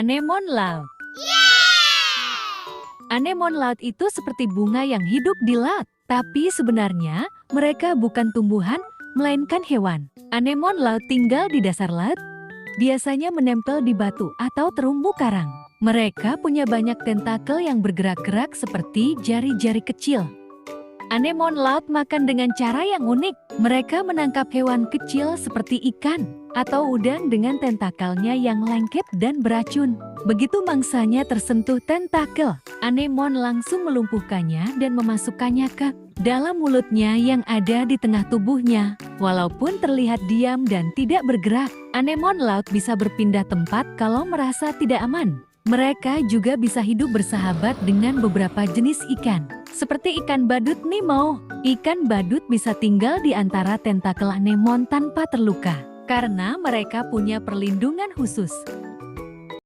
Anemon laut. Anemon laut itu seperti bunga yang hidup di laut, tapi sebenarnya mereka bukan tumbuhan, melainkan hewan. Anemon laut tinggal di dasar laut, biasanya menempel di batu atau terumbu karang. Mereka punya banyak tentakel yang bergerak-gerak seperti jari-jari kecil. Anemon laut makan dengan cara yang unik. Mereka menangkap hewan kecil seperti ikan atau udang dengan tentakelnya yang lengket dan beracun. Begitu mangsanya tersentuh tentakel, anemon langsung melumpuhkannya dan memasukkannya ke dalam mulutnya yang ada di tengah tubuhnya. Walaupun terlihat diam dan tidak bergerak, anemon laut bisa berpindah tempat kalau merasa tidak aman. Mereka juga bisa hidup bersahabat dengan beberapa jenis ikan, seperti ikan badut Nemo. Ikan badut bisa tinggal di antara tentakel anemon tanpa terluka, karena mereka punya perlindungan khusus.